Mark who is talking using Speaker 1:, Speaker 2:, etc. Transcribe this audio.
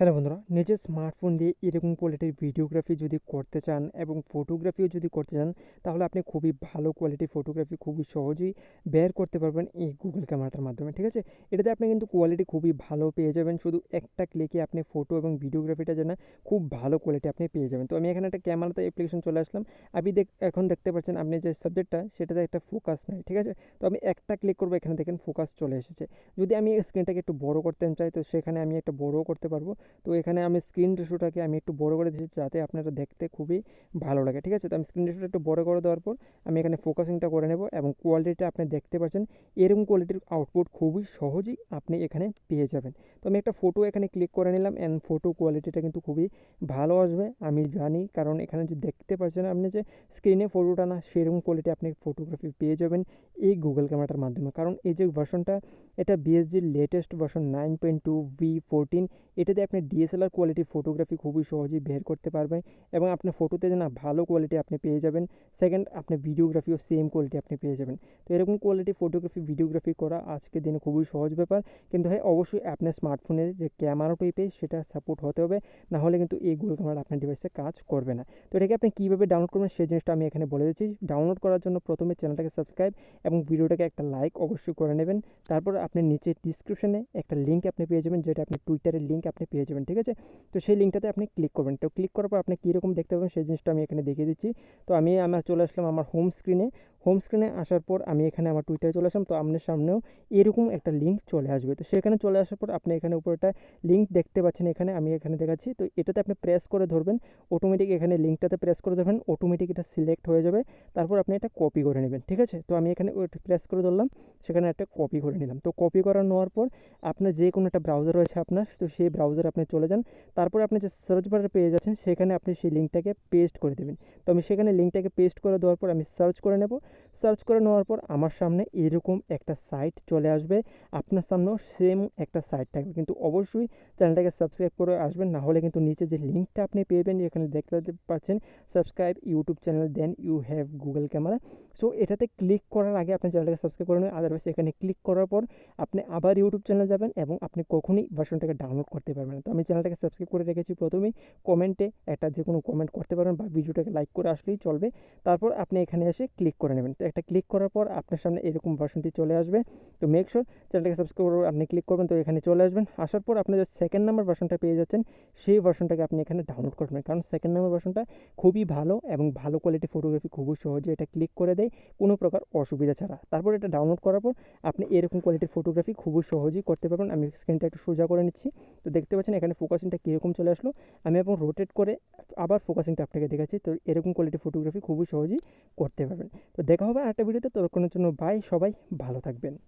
Speaker 1: Hello বন্ধুরা, নিজের smartphone দিয়ে এরকম কোয়ালিটির ভিডিওগ্রাফি যদি করতে চান এবং ফটোগ্রাফিও যদি করতে চান, তাহলে আপনি খুবই ভালো কোয়ালিটির ফটোগ্রাফি খুবই সহজেই বের করতে পারবেন এই গুগল ক্যামেরাটার মাধ্যমে, ঠিক আছে? এটাতে আপনি কিন্তু কোয়ালিটি খুবই ভালো পেয়ে যাবেন। শুধু একটা ক্লিকে আপনি ফটো এবং ভিডিওগ্রাফিটা যেন খুব ভালো কোয়ালিটি আপনি পেয়ে যাবেন। তো আমি এখানে একটা ক্যামেরাতে অ্যাপ্লিকেশন চলে আসলাম। আপনি দেখ, এখন দেখতে পাচ্ছেন আপনি যে সাবজেক্টটা সেটাতে একটা ফোকাস নাই, ঠিক আছে? তো আমি একটা ক্লিক করব, এখানে দেখেন ফোকাস চলে এসেছে। যদি আমি স্ক্রিনটাকে একটু বড় করতে চাই, তো সেখানে আমি একটা বড় করতে পারব। তো এখানে আমি স্ক্রিন রেশোটাকে আমি একটু বড় করে দিয়েছি যাতে আপনারা দেখতে খুবই ভালো লাগে, ঠিক আছে? তো আমি স্ক্রিন রেশোটা একটু বড় করে দেওয়ার পর আমি এখানে ফোকাসিংটা করে নেব এবং কোয়ালিটিটা আপনি দেখতে পাচ্ছেন। এরকম কোয়ালিটির আউটপুট খুবই সহজেই আপনি এখানে পেয়ে যাবেন। তো আমি একটা ফটো এখানে ক্লিক করে নিলাম অ্যান্ড ফটো কোয়ালিটিটা কিন্তু খুবই ভালো আসবে, আমি জানি। কারণ এখানে যে দেখতে পাচ্ছেন আপনি যে স্ক্রিনে ফটোটা না, সেরকম কোয়ালিটি আপনি ফটোগ্রাফি পেয়ে যাবেন। এই গুগল ক্যামেরাটার মাধ্যমে। কারণ এই যে ভার্সনটা এটা বিএসজির latest version nine point two V fourteen এটাতে আপনি ডিএসএলআর কোয়ালিটির ফটোগ্রাফি খুবই সহজেই বের করতে পারবেন এবং আপনার ফটোতে যে না ভালো কোয়ালিটি আপনি পেয়ে যাবেন। সেকেন্ড আপনি ভিডিওগ্রাফিও সেম কোয়ালিটি আপনি পেয়ে যাবেন। তো এরকম কোয়ালিটি ফটোগ্রাফি ভিডিওগ্রাফি করা আজকের দিনে খুবই সহজ ব্যাপার। কিন্তু হ্যাঁ অবশ্যই আপনার স্মার্টফোনের যে ক্যামেরা টাইপে সেটা সাপোর্ট হতে হবে। না হলে কিন্তু এই গুগল ক্যামেরা আপনার ডিভাইসে কাজ করবে না। তো এটাকে আপনি কীভাবে ডাউনলোড করবেন সেই জিনিসটা আমি এখানে বলে দিচ্ছি। ডাউনলোড করার জন্য প্রথমে চ্যানেলটাকে সাবস্ক্রাইব এবং ভিডিওটাকে একটা লাইক অবশ্যই করে নেবেন। তারপর আপনি নিচে ডিসক্রিপশনে একটা লিঙ্ক আপনি পেয়ে যাবেন, যেটা আপনি টুইটারের লিঙ্ক আপনি পেয়ে যাবেন, ঠিক আছে? তো সেই লিঙ্কটাতে আপনি ক্লিক করবেন। তো ক্লিক করার পর আপনি কীরকম দেখতে পাবেন সেই জিনিসটা আমি এখানে দেখিয়ে দিচ্ছি। তো আমি আমার চলে আসলাম আমার হোম স্ক্রিনে হোম স্ক্রিনে আসার পর আমি এখানে আমার টুইটারে চলে আসলাম। তো আপনার সামনেও এরকম একটা লিঙ্ক চলে আসবে। তো সেখানে চলে আসার পর আপনি এখানে উপর একটা লিঙ্ক দেখতে পাচ্ছেন এখানে, আমি এখানে দেখাচ্ছি। তো এটাতে আপনি প্রেস করে ধরবেন অটোমেটিক এখানে লিঙ্কটাতে প্রেস করে ধরবেন অটোমেটিক এটা সিলেক্ট হয়ে যাবে। তারপর আপনি এটা কপি করে নেবেন, ঠিক আছে? তো আমি এখানে প্রেস করে ধরলাম, সেখানে একটা কপি করে নিলাম। তো কপি করা নেওয়ার পর আপনার যে কোনো একটা ব্রাউজার রয়েছে আপনার, তো সেই ব্রাউজারে আপনি চলে যান। তারপরে আপনি যে সার্চ বারে পেয়ে যাচ্ছেন, সেখানে আপনি সেই লিঙ্কটাকে পেস্ট করে দেবেন। তো আমি সেখানে লিঙ্কটাকে পেস্ট করে দেওয়ার পর আমি সার্চ করে নেব। সার্চ করে নেওয়ার পর আমার সামনে এরকম একটা সাইট চলে আসবে। আপনার সামনেও সেম একটা সাইট থাকবে। কিন্তু অবশ্যই চ্যানেলটাকে সাবস্ক্রাইব করে আসবেন, না হলে কিন্তু নিচে যে লিঙ্কটা আপনি পেবেন এখানে দেখতে পাচ্ছেন subscribe YouTube channel then you have Google camera so এটাতে ক্লিক করার আগে আপনি চ্যানেলটাকে সাবস্ক্রাইব করে নেবেন আদারওয়াইজ এখানে ক্লিক করার পর আপনি আবার ইউটিউব চ্যানেল যাবেন এবং আপনি কখনই ভার্সনটাকে ডাউনলোড করতে পারবেন তো আমি চ্যানেলটাকে সাবস্ক্রাইব করে রেখেছি প্রথমেই। কমেন্টে একটা যে কোনো কমেন্ট করতে পারবেন বা ভিডিওটাকে লাইক করে আসলেই চলবে। তারপর আপনি এখানে এসে ক্লিক করে নেবেন। তো একটা ক্লিক করার পর আপনার সামনে এরকম ভার্সনটি চলে আসবে। তো মেক শিওর চ্যানেলটাকে সাবস্ক্রাইব করে আপনি ক্লিক করবেন, তো এখানে চলে আসবেন। আসার পর আপনি যে সেকেন্ড নাম্বার ভার্সনটা পেয়ে যাচ্ছেন, সেই ভার্সনটাকে আপনি এখানে ডাউনলোড করবেন কারণ সেকেন্ড নাম্বার ভার্সনটা খুবই ভালো এবং ভালো কোয়ালিটি ফটোগ্রাফি খুবই সহজে এটা ক্লিক করে দেয়। কোনো প্রকার অসুবিধা ছাড়া তারপর এটা ডাউনলোড করার পর আপনি এরকম কোয়ালিটির ফটোগ্রাফি খুবই সহজেই করতে পারবেন। আমি স্ক্রিনটা একটু সোজা করে নিচ্ছি। তো দেখতে পাচ্ছেন এখানে ফোকাসিংটা কীরকম চলে আসলো। আমি এবং রোটেট করে আবার ফোকাসিংটা আপনাকে দেখাচ্ছি। তো এরকম কোয়ালিটির ফটোগ্রাফি খুবই সহজেই করতে পারবেন। তো দেখা হবে আরেকটা ভিডিওতে ততক্ষণের জন্য বাই সবাই ভালো থাকবেন।